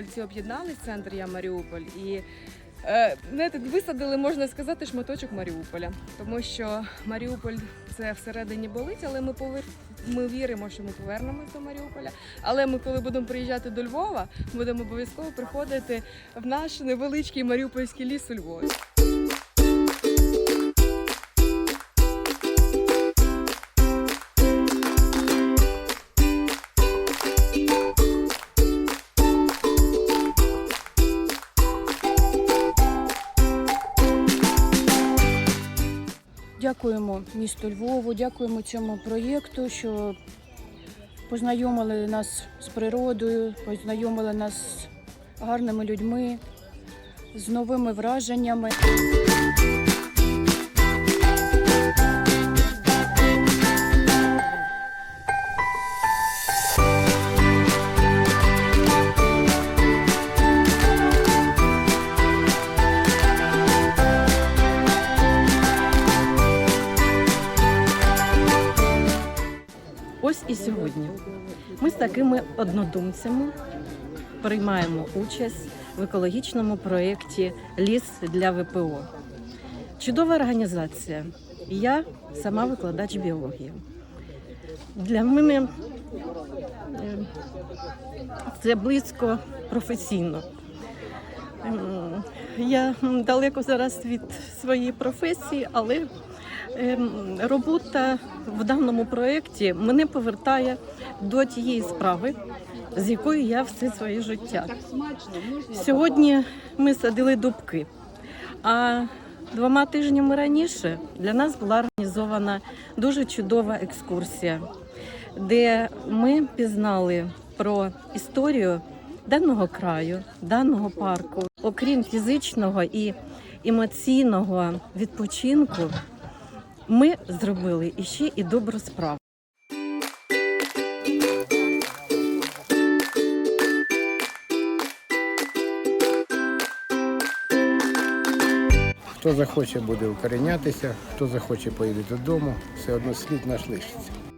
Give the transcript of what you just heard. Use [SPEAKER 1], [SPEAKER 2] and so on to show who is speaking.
[SPEAKER 1] хлопці об'єднались центр Я Маріуполь і е, знаєте, висадили, можна сказати, шматочок Маріуполя. Тому що Маріуполь це всередині болить, але ми повер... ми віримо, що ми повернемось до Маріуполя. Але ми, коли будемо приїжджати до Львова, будемо обов'язково приходити в наш невеличкий Маріупольський ліс у Львові.
[SPEAKER 2] Дякуємо місту Львову, дякуємо цьому проєкту, що познайомили нас з природою, познайомили нас з гарними людьми, з новими враженнями.
[SPEAKER 3] І сьогодні ми з такими однодумцями приймаємо участь в екологічному проєкті Ліс для ВПО. Чудова організація. Я сама викладач біології. Для мене е, це близько професійно. Я далеко зараз від своєї професії, але робота в даному проєкті мене повертає до тієї справи, з якою я все своє життя. Сьогодні ми садили дубки, а двома тижнями раніше для нас була організована дуже чудова екскурсія, де ми пізнали про історію даного краю, даного парку. Окрім фізичного і емоційного відпочинку, ми зробили іще і добру справу.
[SPEAKER 4] Хто захоче буде укорінятися, хто захоче поїде додому, все одно слід наш лишиться.